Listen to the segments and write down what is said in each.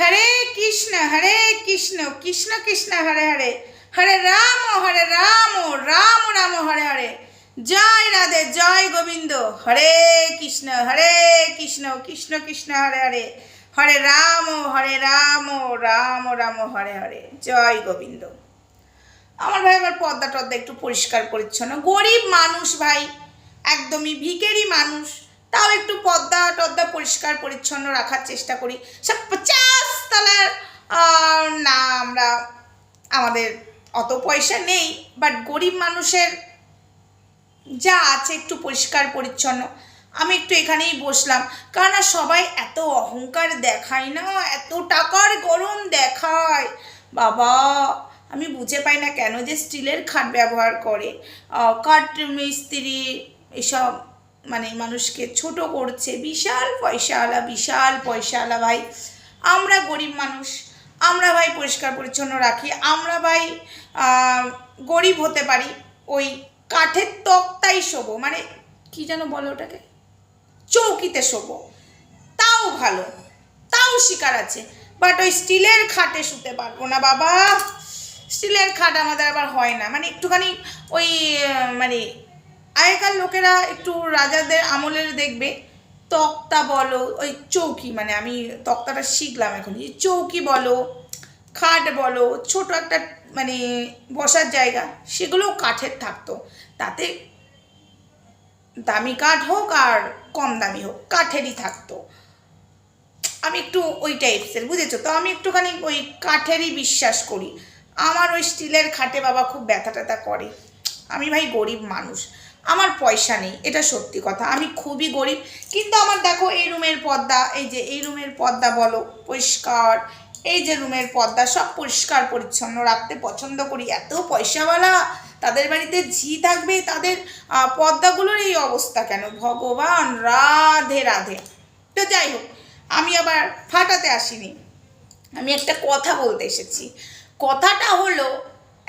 হরে কৃষ্ণ হরে কৃষ্ণ কৃষ্ণ কৃষ্ণ, হরে হরে। হরে রাম হরে রাম রাম রাম, হরে হরে। জয় রাধে, জয় গোবিন্দ। হরে কৃষ্ণ হরে কৃষ্ণ কৃষ্ণ কৃষ্ণ, হরে হরে। হরে রাম হরে রাম রাম রাম, হরে হরে। জয় গোবিন্দ। আমার ভাই আবার পর্দা টর্দা একটু পরিষ্কার পরিচ্ছন্ন। গরিব মানুষ ভাই, একদমই ভিকেরি মানুষ। তাও একটু পর্দা টর্দা পরিষ্কার পরিচ্ছন্ন রাখার চেষ্টা করি। সব পচাশ তলার না, আমরা আমাদের অত পয়সা নেই বাট গরিব মানুষের যা আছে একটু পরিষ্কার, পরিচ্ছন্ন। আমি একটু এখানেই বসলাম, কারণ সবাই এত অহংকার দেখায় না, এত টাকার গরম দেখায়। বাবা, আমি বুঝে পাই না কেন যে স্টিলের খাট ব্যবহার করে কাঠ মিস্ত্রি এসব মানে মানুষকে ছোট করছে। বিশাল পয়সাওয়ালা বিশাল পয়সাওয়ালা ভাই। আমরা গরিব মানুষ, আমরা ভাই পরিষ্কার পরিচ্ছন্ন রাখি, আমরা ভাই গরিব হতে পারি, ওই কাঠের তক্তাই শোবো মানে কি যেন বলে ওটাকে? চৌকিতে শোবো। তাও ভালো, তাও শিকার আছে বাট ওই স্টিলের খাটে শুতে পারব না, বাবা। স্টিলের খাট আমাদের আবার হয় না মানে একটুখানি ওই মানে আগেকার লোকেরা একটু রাজাদের আমলের দেখবে তক্তা বলো, ওই চৌকি মানে আমি তক্তাটা শিখলাম এখন, এই চৌকি বলো, খাট বলো, ছোট একটা মানে বসার জায়গা, সেগুলোও কাঠের থাকতো। তাতে দামি কাঠ হোক আর কম দামি হোক, কাঠেরই থাকতো। আমি একটু ওই টাইপসের বুঝেছ? তো আমি একটুখানি ওই কাঠেরই বিশ্বাস করি। আমার ওই স্টিলের খাটে বাবা খুব ব্যথা ট্যাথা করে। আমি ভাই গরিব মানুষ। আমার পয়সা নেই, এটা সত্যি কথা। আমি খুবই গরিব, কিন্তু আমার দেখো এই রুমের পর্দা, এই যে এই রুমের পর্দা বলো, পরিষ্কার, এই যে রুমের পর্দা, সব পরিষ্কার পরিচ্ছন্ন রাখতে পছন্দ করি। এত পয়সাওয়ালা, তাদের বাড়িতে ঝি থাকবে, তাদের পর্দাগুলোর এই অবস্থা কেন? ভগবান, রাধে রাধে। তো যাই হোক, আমি আবার ফাটাতে আসিনি। আমি একটা কথা বলতে এসেছি। কথাটা হলো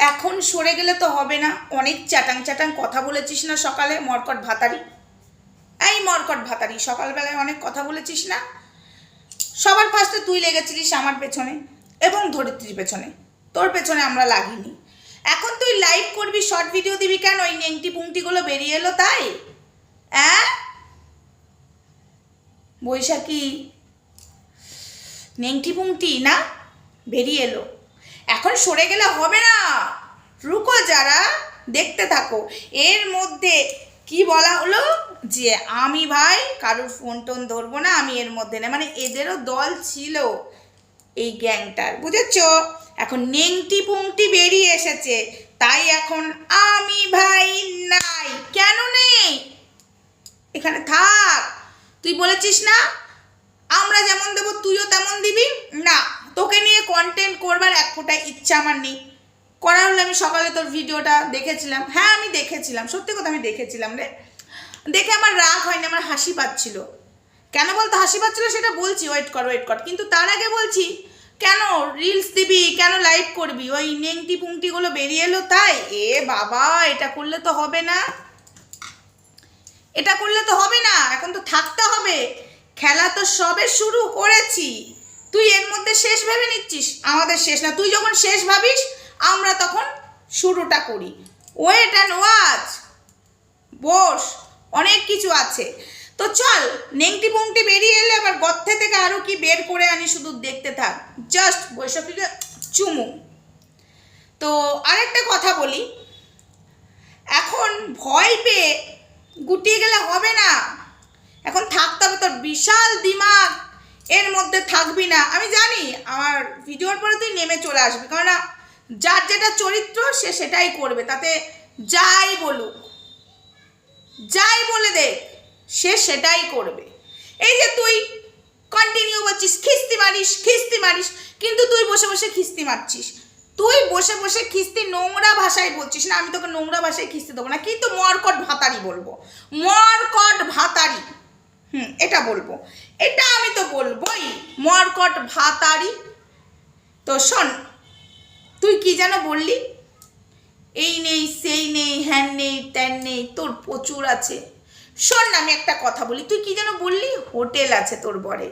এখন সরে গেলে তো হবে না। অনেক চ্যাটাং চ্যাটাং কথা বলেছিস না সকালে, মরকট ভাতারি। এই মরকট ভাতারি, সকালবেলায় অনেক কথা বলেছিস না? সবার ফার্স্টে তুই লেগেছিলিস আমার পেছনে এবং ধরিত্রীর পেছনে। তোর পেছনে আমরা লাগিনি। এখন তুই লাইভ করবি শর্ট ভিডিও দিবি কেন? ওই নেংটি পুংটিগুলো বেরিয়ে এলো তাই? হ্যাঁ বৈশাখী, নেংটি পুংটি না? বেরিয়ে এলো। এখন সরে গেলে হবে না। রুকো যারা, দেখতে থাকো। এর মধ্যে কি বলা হলো? যে আমি ভাই, কারোর ফোন টোন ধরবো না, আমি এর মধ্যে না মানে এদেরও দল ছিল এই গ্যাংটার, বুঝেছ? এখন নেংটি পুংটি বেরিয়ে এসেছে। তাই এখন আমি ভাই নাই। কেন নেই? এখানে থাক। তুই বলেছিস না? আমরা যেমন দেবো, তুইও তেমন দিবি? না। তোকে নিয়ে কন্টেন্ট করবার এক ফোঁটা ইচ্ছা আমার নেই। করা হলে আমি সকালে তোর ভিডিওটা দেখেছিলাম। হ্যাঁ আমি দেখেছিলাম। সত্যি কথা আমি দেখেছিলাম রে। দেখে আমার রাগ হয়নি, আমার হাসি পাচ্ছিল। কেন বলতো? হাসি পাচ্ছিল সেটা বলছি। ওয়েট কর ওয়েট কর। কিন্তু তার আগে বলছি, কেন রিলস দিবি? কেন লাইভ করবি? ওই নেংটি পুংটিগুলো বেরিয়ে এলো তাই? এ বাবা, এটা করলে তো হবে না। এটা করলে তো হবে না। এখন তো থাকতে হবে। খেলা তো সবে শুরু করেছি। তুই এর মধ্যে শেষ ভেবে নিচ্ছিস, আমাদের শেষ না। তুই যখন শেষ ভাবিস, আমরা তখন শুরুটা করি। ওয়েট অ্যান্ড ওয়াচ বস, অনেক কিছু আছে। তো চল, নেংটি পুংটি বেরিয়ে এলে আবার গর্থে থেকে আরও কি বের করে আনি শুধু দেখতে থাক। জাস্ট বৈশাখীকে চুমু। তো আরেকটা কথা বলি। এখন ভয় পেয়ে গুটিয়ে গেলে হবে না। এখন থাকতে হবে তোর বিশাল দিমাগ। এর মধ্যে থাকবি না। আমি জানি আমার ভিডিওর পরে তুই নেমে চলে আসবি কারণ না যার যেটা চরিত্র সে সেটাই করবে। তাতে যাই বলুক, যাই বলে দে সে সেটাই করবে। এই যে তুই কন্টিনিউ করছিস, খিস্তি মারিস খিস্তি মারিস, কিন্তু তুই বসে বসে খিস্তি মারছিস। তুই বসে বসে খিস্তি নোংরা ভাষায় বলছিস না, আমি তোকে নোংরা ভাষায় খিস্তি দেবো না, কিন্তু মরকট ভাতারি বলব। মরকট ভাতারি। হুম, এটা বলব। এটা আমি তো বলবোই, মরকট ভাতারি। তো শোন, তুই কি যেন বললি? এই নেই, সেই নেই, হ্যান নেই, ত্যান নেই, তোর প্রচুর আছে। শোন না, আমি একটা কথা বলি, তুই কি যেন বললি? হোটেল আছে তোর বরে।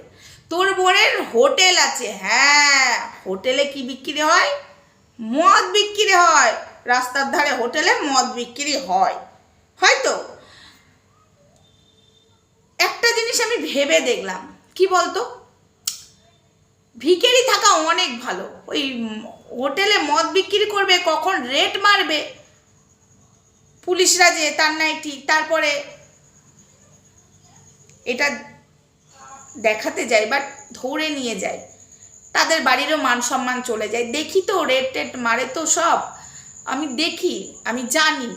তোর বরের হোটেল আছে হ্যাঁ হোটেলে কি বিক্রি হয়? মদ বিক্রি হয়। রাস্তার ধারে হোটেলে মদ বিক্রি হয়। হয়তো একটা জিনিস আমি ভেবে দেখলাম। কি বলতো? ভিকেরি থাকা অনেক ভালো। ওই হোটেলে মদ বিক্রি করবে, কখন রেট মারবে। পুলিশরা যে তার নাই ঠিক, তারপরে এটা দেখাতে যায় বাট ধরে নিয়ে যায়। তাদের বাড়িরও মান সম্মান চলে যায়। দেখি তো রেট টেট মারে তো সব। আমি দেখি, আমি জানি।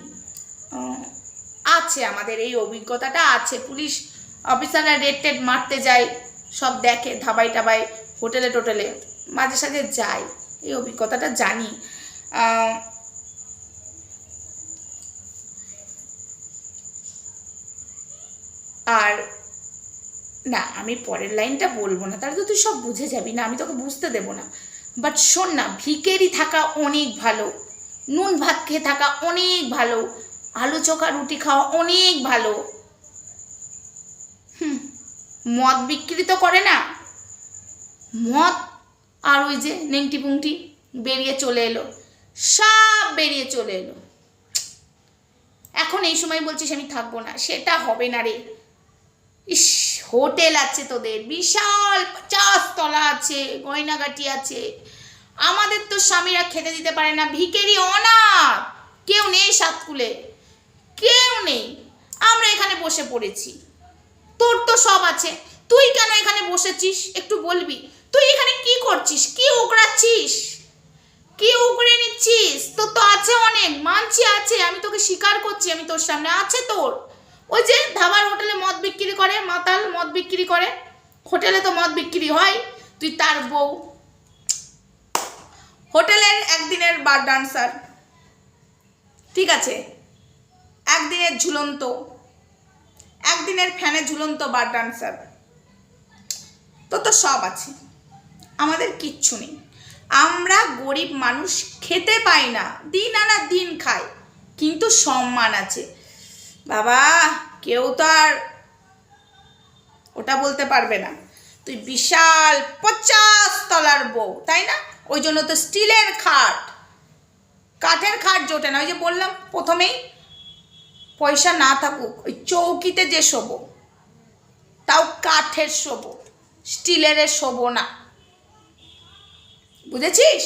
আছে আমাদের এই অভিজ্ঞতাটা, আছে। পুলিশ অফিসাররা রেট টেট মারতে যায়, সব দেখে ধাবাই টাবাই হোটেলে টোটেলে। মাঝে সাঝে যায় এই অভিজ্ঞতাটা জানি। আর না, আমি পরের লাইনটা বলব না, তাহলে তো তুই সব বুঝে যাবি না, আমি তোকে বুঝতে দেবো না। বাট শোন না, ভিকেরি থাকা অনেক ভালো, নুন ভাত খেয়ে থাকা অনেক ভালো, আলু চোখা রুটি খাওয়া অনেক ভালো। হুম, মদ বিক্রি তো করে না। মদ আর ওই যে নেংটি পুংটি বেরিয়ে চলে এলো। সব বেরিয়ে চলে এলো। এখন এই সময় বলছিস আমি থাকব না, সেটা হবে না রে। ইস, হোটেল আছে তোদের, বিশাল তলা আছে, গয়নাগাটি আছে। আমাদের তো স্বামীরা খেতে দিতে পারে না ভিকেরি অনাথ। কেউ নেই সাতকুলে কেউ নেই। আমরা এখানে বসে পড়েছি। তোর তো সব আছে। তুই কেন এখানে বসেছিস? একটু বলবি। তুই এখানে কি করছিস? কি উগড়াচ্ছিস কি উগড়ে নিচ্ছিস? তোর তো আছে অনেক। মানছি আছে। আমি তোকে স্বীকার করছি আমি তোর সামনে। আছে তোর। ওই যে ধাবার হোটেলে মদ বিক্রি করে, মাতাল মদ বিক্রি করে। হোটেলে তো মদ বিক্রি হয়। তুই তার বউ। হোটেলের একদিনের বার ডান্সার। ঠিক আছে। একদিনের ঝুলন্ত। একদিনের ফ্যানে ঝুলন্ত বার ডান্সার তো তো সব আছে। আমাদের কিচ্ছু নেই। আমরা গরিব মানুষ, খেতে পাই না, দিন আনা দিন খাই, কিন্তু সম্মান আছে। বাবা, কেউ তো আর ওটা বলতে পারবে না। তুই বিশাল পঞ্চাশ তলার বউ, তাই না? ওই জন্য তো স্টিলের খাট। কাঠের খাট জোটে না। ওই যে বললাম প্রথমেই পয়সা না থাকুক, ওই চৌকিতে যে শোবো, তাও কাঠের শোবো, স্টিলের শোবো না। বুঝেছিস?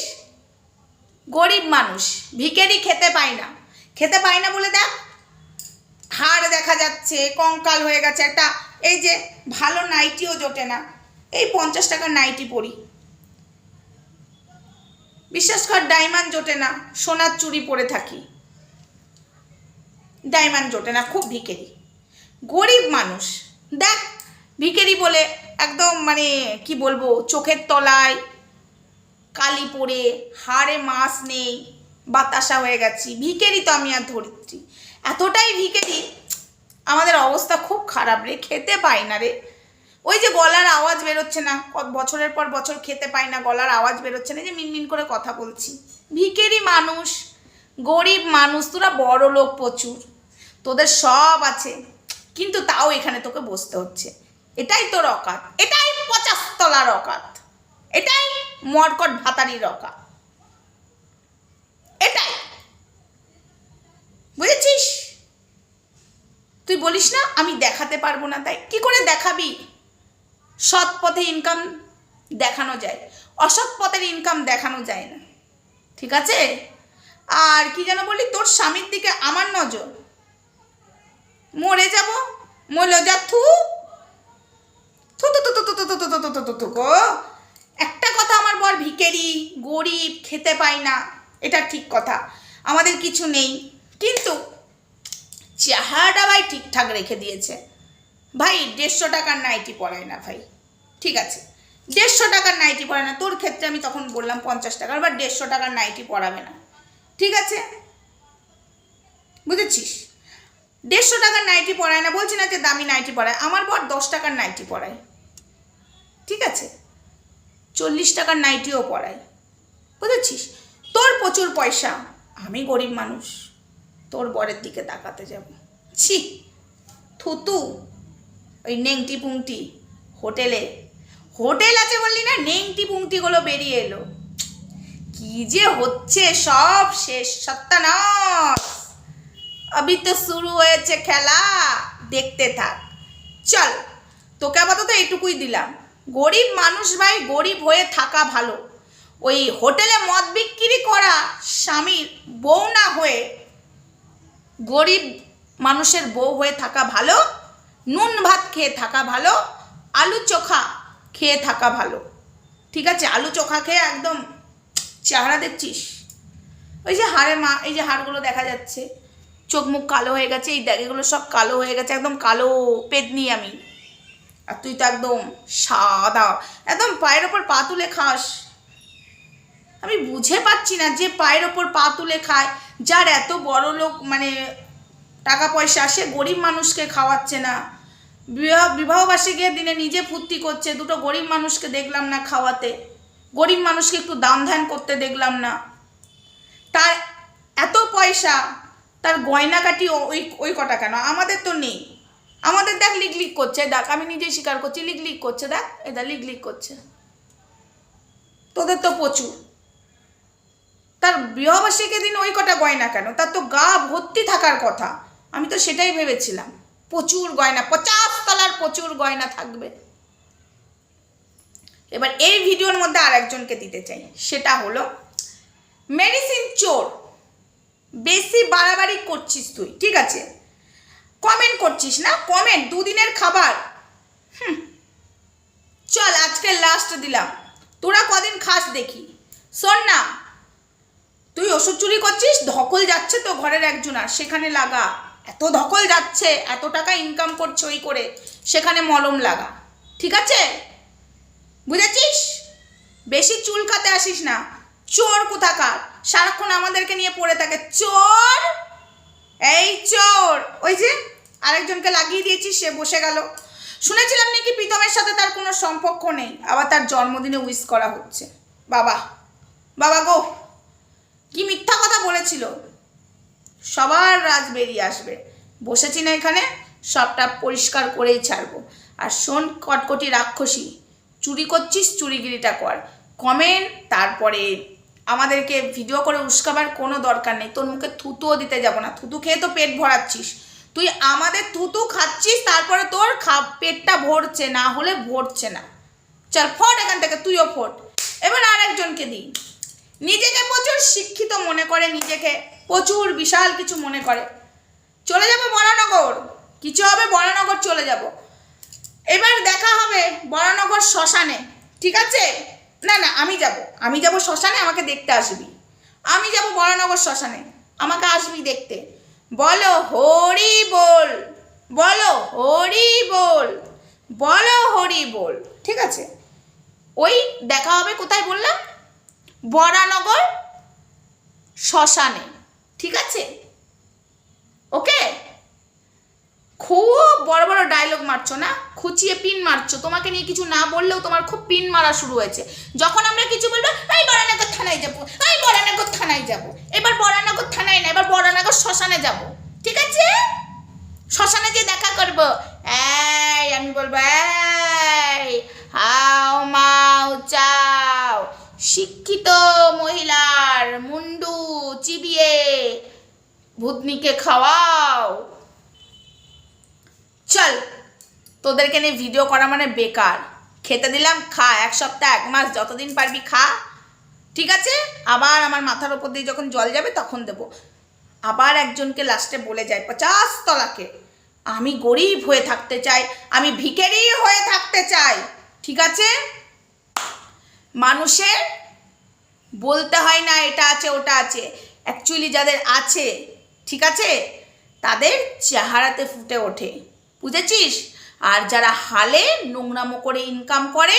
গরিব মানুষ, ভিকেরি খেতে পায় না। খেতে পায় না বলে দেখ, হাড় দেখা যাচ্ছে, কঙ্কাল হয়ে গেছে, একটা এই যে ভালো নাইটিও জোটে না। এই পঞ্চাশ টাকার নাইটি পরি। বিশ্বাস কর, ডায়মন্ড জোটে না, সোনার চুড়ি পরে থাকি। ডায়মন্ড জোটে না, খুব ভিকেরি। গরিব মানুষ। দেখ, ভিকেরি বলে একদম মানে কি বলব, চোখের তলায় কালি পড়ে হাড়ে মাছ নেই, বাতাসা হয়ে গেছি। ভিকেরি তো আমি আর ধরিত্রী। এতটাই ভিকেরি, আমাদের অবস্থা খুব খারাপ রে, খেতে পাই না রে। ওই যে গলার আওয়াজ বেরোচ্ছে না বছরের পর বছর খেতে পাই না, গলার আওয়াজ বেরোচ্ছে না যে মিনমিন করে কথা বলছি। ভিকেরি মানুষ, গরিব মানুষ, তোরা বড় লোক প্রচুর। তোদের সব আছে, কিন্তু তাও এখানে তোকে বসতে হচ্ছে। এটাই তোর অকাত, এটাই পচাশ তলার অকাত, এটাই মরকট ভাতারির অকাত। এটাই। বুঝেছিস? তুই বলিস না, আমি দেখাতে পারব না, তাই কি করে দেখাবি? সৎ পথে ইনকাম দেখানো যায়, অসৎ পথের ইনকাম দেখানো যায় না। ঠিক আছে? আর কি যেন বলি, তোর স্বামীর দিকে আমার নজর। মরে যাব মরে যা থু থু থু থু থু থু থু থু একটা কথা আমার বর ভিকেরি গরিব খেতে পাই না এটা ঠিক কথা আমাদের কিছু নেই কিন্তু চেহারাটা ভাই ঠিকঠাক রেখে দিয়েছে ভাই দেড়শো টাকার নাইটি পড়ায় না ভাই ঠিক আছে দেড়শো টাকার নাইটি পরায় না তোর ক্ষেত্রে আমি তখন বললাম পঞ্চাশ টাকার বা দেড়শো টাকার নাইটি পড়াবে না ঠিক আছে বুঝেছিস দেড়শো টাকার নাইটি পরায় না, বলছি না যে দামি নাইটি পরায়, আমার বর দশ টাকার নাইটি পরায়। ঠিক আছে? চল্লিশ টাকার নাইটিও পরায়। বুঝেছিস? তোর প্রচুর পয়সা, আমি গরিব মানুষ, তোর বরের দিকে তাকাতে যাব। ছি! থুতু, ওই নেংটি পুংটি হোটেলে, হোটেল আছে বললি না, নেংটি পুংটিগুলো বেরিয়ে এলো। কি যে হচ্ছে সব শেষ, সত্যানাশ! আবি তো শুরু হয়েছে খেলা দেখতে থাক চল তোকে আপাতত এইটুকুই দিলাম গরিব মানুষ ভাই গরিব হয়ে থাকা ভালো ওই হোটেলে মদ বিক্রি করা স্বামীর বউ না হয়ে গরিব মানুষের বউ হয়ে থাকা ভালো নুন ভাত খেয়ে থাকা ভালো আলু চোখা খেয়ে থাকা ভালো ঠিক আছে আলু চোখা খেয়ে একদম চেহারা দেখছিস ওই যে হাড়ে মা এই যে হাড়গুলো দেখা যাচ্ছে চোখ মুখ কালো হয়ে গেছে, এই দেখ সব কালো হয়ে গেছে, একদম কালো পেদনি আমি। আর তুই তো একদম সাদা, একদম পায়ের ওপর পা তুলে খাস। আমি বুঝে পাচ্ছি না যে পায়ের ওপর পা তুলে খায়, যার এত বড় লোক মানে টাকা পয়সা, সে গরিব মানুষকে খাওয়াচ্ছে না। বিবাহ বিবাহবার্ষিকীর দিনে নিজে ফুর্তি করছে, দুটো গরিব মানুষকে দেখলাম না খাওয়াতে। গরিব মানুষকে একটু দান ধ্যান করতে দেখলাম না। তার এত পয়সা তার গয়নাকাটি ওই ওই কটা কেন? আমাদের তো নেই। আমাদের দেখ লিক লিক করছে, দেখ, আমি নিজেই স্বীকার করছি, লিক লিক করছে, দেখ এটা লিক লিক করছে। তোদের তো প্রচুর। তার বিবাহবার্ষিকীর দিন ওই কটা গয়না কেন? তার তো গা ভর্তি থাকার কথা। আমি তো সেটাই ভেবেছিলাম। প্রচুর গয়না, পচাশ তলার প্রচুর গয়না থাকবে। এবার এই ভিডিওর মধ্যে আরেকজনকে দিতে চাই। সেটা হলো মেডিসিন চোর। বেশি বাড়াবাড়ি করছিস তুই, ঠিক আছে? কমেন্ট করছিস না? কমেন্ট দুদিনের খাবার। চল, আজকে লাস্ট দিলাম। তোরা কদিন খাস দেখি। শোন না, তুই ওষুধ চুরি করছিস, ধকল যাচ্ছে তো ঘরের একজন আর সেখানে লাগা। এত ধকল যাচ্ছে, এত টাকা ইনকাম করছে ওই করে, সেখানে মলম লাগা। ঠিক আছে? বুঝেছিস? বেশি চুলকাতে আসিস না। চোর কোথাকার? সারাক্ষণ আমাদেরকে নিয়ে পড়ে থাকে। চোর! এই চোর! ওই যে আরেকজনকে লাগিয়ে দিয়েছিস সে বসে গেল। শুনেছিলাম নাকি প্রীতমের সাথে তার কোনো সম্পর্ক নেই, আবার তার জন্মদিনে উইস করা হচ্ছে। বাবা বাবা গো, কি মিথ্যা কথা বলেছিল? সবার রাজ বেরিয়ে আসবে। বসেছি না এখানে, সবটা পরিষ্কার করেই ছাড়বো। আর শোন, কটকটি রাক্ষসী, চুরি করছিস, চুরিগিরিটা কর। কমেন্ট তারপরে আমাদেরকে ভিডিও করে উস্কাবার কোনো দরকার নেই। তোর মুখে থুতুও দিতে যাব না। থুতু খেয়ে তো পেট ভরাচ্ছিস। তুই আমাদের থুতু খাচ্ছিস, তারপরে তোর খা পেটটা ভরছে, না হলে ভরছে না। চল, ফট এখান থেকে, তুইও ফট। এবার আর একজনকে দিই। নিজেকে প্রচুর শিক্ষিত মনে করে, নিজেকে প্রচুর বিশাল কিছু মনে করে। চলে যাব বরানগর। কিছু হবে, বরানগর চলে যাব। এবার দেখা হবে বরানগর শ্মশানে। ঠিক আছে? না না, আমি যাব। আমি যাব শ্মশানে, আমাকে দেখতে আসবি। আমি যাব বরানগর শ্মশানে। আমাকে আসবি দেখতে। বলো হরি বল, বলো হরি বল, বলো হরি বল, ঠিক আছে? ওই দেখা হবে কোথায় বললাম? বরানগর শ্মশানে, ঠিক আছে? ওকে? খুব বড় বড় ডায়লগ মারছো না? খুচিয়ে পিন মারছো। তোমাকে নিয়ে কিছু না বললেও তোমার খুব পিন মারা শুরু হয়েছে। যখন আমরা কিছু বলব, এই বরানগর থানায় যাব, এই বরানগর থানায় যাব, এবার বরানগর থানায় না, এবার বরানগর শ্মশানে যাব। ঠিক আছে? শ্মশানে যে দেখা করব। এই, আমি বলব, এই, হাও মাও চাও, শিক্ষিত মহিলার মুন্ডু চিবিয়ে ভূতনিকে খাওয়াও। চল, তোদেরকে নিয়ে ভিডিও করা মানে বেকার। খেতে দিলাম, খা, এক সপ্তাহ, এক মাস, যতদিন পারবি খা। ঠিক আছে? আবার আমার মাথার ওপর দিয়ে যখন জল যাবে তখন দেব। আবার একজনকে লাস্টে বলে যায়, পচাশ তলাকে। আমি গরিব হয়ে থাকতে চাই, আমি ভিখারি হয়ে থাকতে চাই। ঠিক আছে? মানুষের বলতে হয় না, এটা আছে, ওটা আছে। অ্যাকচুয়ালি যাদের আছে, ঠিক আছে? তাদের চেহারাতে ফুটে ওঠে। বুঝেছিস? আর যারা হালে নোংরামো করে ইনকাম করে,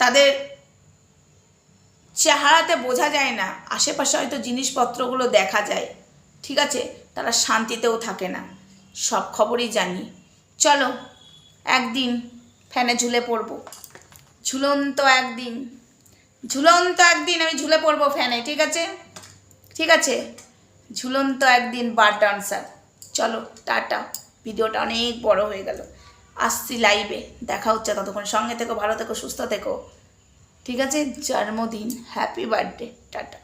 তাদের চেহারাতে বোঝা যায় না, আশেপাশে হয়তো জিনিসপত্রগুলো দেখা যায়, ঠিক আছে? তারা শান্তিতেও থাকে না, সব খবরই জানি। চলো, একদিন ফ্যানে ঝুলে পড়ব। ঝুলন্ত একদিন ঝুলন্ত একদিন আমি ঝুলে পড়ব ফ্যানে, ঠিক আছে? ঠিক আছে? ঝুলন্ত একদিন বার ডান্সার চলো, টাটা। ভিডিওটা অনেক বড় হয়ে গেল। আসছি লাইভে দেখা হচ্ছে ততক্ষণ। সঙ্গে থেকো, ভালো থেকো, সুস্থ থেকো। ঠিক আছে? জন্মদিন। Happy birthday tata.